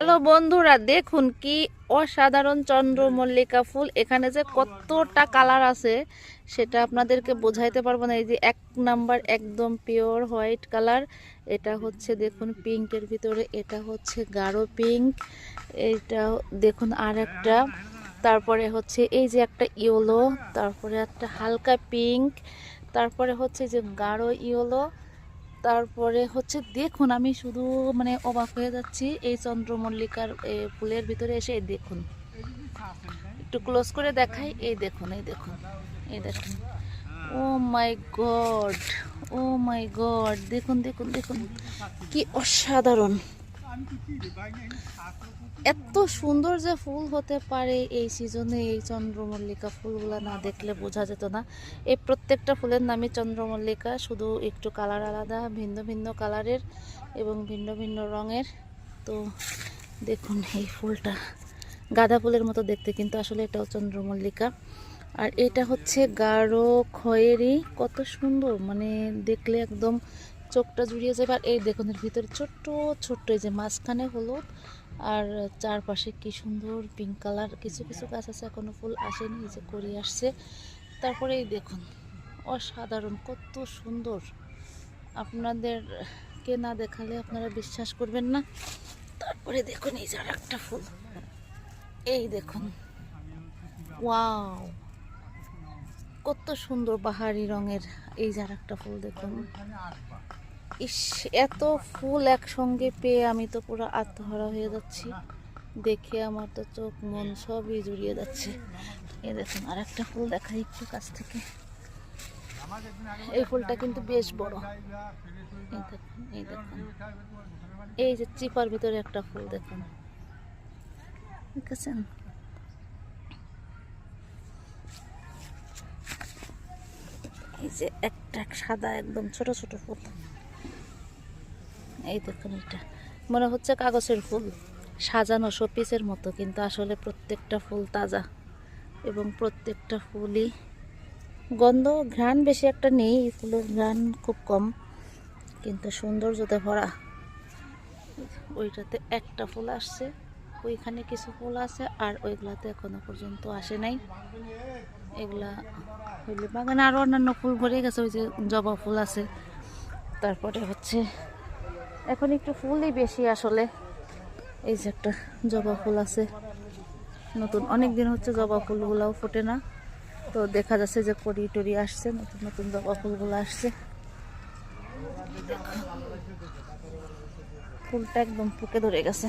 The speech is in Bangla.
হ্যালো বন্ধুরা, দেখুন কি অসাধারণ চন্দ্রমল্লিকা ফুল। এখানে যে কতটা কালার আছে, সেটা আপনাদেরকে বোঝাইতে পারব না। এই যে এক নাম্বার একদম পিওর হোয়াইট কালার, এটা হচ্ছে দেখুন পিঙ্কের ভিতরে, এটা হচ্ছে গাঢ় পিঙ্ক, এটা দেখুন আর একটা তারপরে হচ্ছে এই যে একটা ইয়েলো, তারপরে একটা হালকা পিঙ্ক, তারপরে হচ্ছে যে গাঢ় ইয়েলো তারপরে হচ্ছে দেখুন, আমি শুধু মানে অবাক হয়ে যাচ্ছি, এই চন্দ্রমল্লিকার ফুলের ভিতরে এসে এই দেখুন। একটু ক্লোজ করে দেখাই, এই দেখুন এই দেখুন এই দেখুন। ও মাই গড, ও মাই গড, দেখুন দেখুন দেখুন, কি অসাধারণ। এত সুন্দর যে ফুল হতে পারে এই সিজনে এই চন্দ্রমল্লিকা ফুলগুলো না দেখলে বোঝা যেত না। এই প্রত্যেকটা ফুলের নামই চন্দ্রমল্লিকা, শুধু একটু কালার আলাদা, ভিন্ন ভিন্ন কালারের এবং ভিন্ন ভিন্ন রঙের। তো দেখুন এই ফুলটা। গাঁদা ফুলের মতো দেখতে কিন্তু আসলে এটাও চন্দ্রমল্লিকা। আর এটা হচ্ছে গাঢ় খয়েরি। কত সুন্দর মানে দেখলে একদম চোখটা জুড়িয়ে যাবে আর এই দেখুন, এর ভিতরে ছোট্ট ছোট্ট এই যে মাঝখানে হলুদ আর চারপাশে কি সুন্দর পিঙ্ক কালার কিছু কিছু গাছ আছে, এখনও ফুল আসেনি, এই যে করি আসছে। তারপরে এই দেখুন, অসাধারণ, কত সুন্দর। আপনাদের কে না দেখালে আপনারা বিশ্বাস করবেন না। তারপরে দেখুন, এই যে আর একটা ফুল। এই দেখুন, ওয়াও! কত সুন্দর বাহারি রঙের এই যে আর একটা ফুল দেখুন। ইস, এত ফুল একসঙ্গে পেয়ে আমি তো পুরো আত্মহারা হয়ে যাচ্ছি। দেখে আমার তো চোখ, মন সবই জুড়িয়ে যাচ্ছে। এ দেখুন আর একটা ফুল দেখাই একটু কাছ থেকে। এই ফুলটা কিন্তু বেশ বড়। এই দেখুন এই দেখুন। এই যে চিপার ভিতরে একটা ফুল, দেখুন। দেখেছেন? এই যে একটা সাদা একদম ছোট ছোট ফুল। এই দেখুন এটা। মনে হচ্ছে কাগজের ফুল। সাজানো শোপিসের মতো, কিন্তু আসলে প্রত্যেকটা ফুল তাজা। এবং প্রত্যেকটা ফুলই গন্ধ, ঘ্রাণ বেশি একটা নেই এই ফুলের ঘ্রাণ খুব কম, কিন্তু সৌন্দর্যতে ভরা। ওইটাতে একটা ফুল আসছে, ওইখানে কিছু ফুল আছে, আর ওইগুলাতে এখনও পর্যন্ত আসে নাই। এগুলা হইলে বাগানে আরও অন্যান্য ফুল ভরে গেছে, ওই যে জবা ফুল আছে। তারপরে হচ্ছে এখন একটু ফুলই বেশি আসলে। এই যে একটা জবা ফুল আছে। নতুন অনেক দিন হচ্ছে জবা ফুলগুলাও ফোটে না। তো দেখা যাচ্ছে যে কড়ি টরি আসছে, নতুন নতুন জবা ফুলগুলো আসছে। ফুলটা একদম পুকে ধরে গেছে।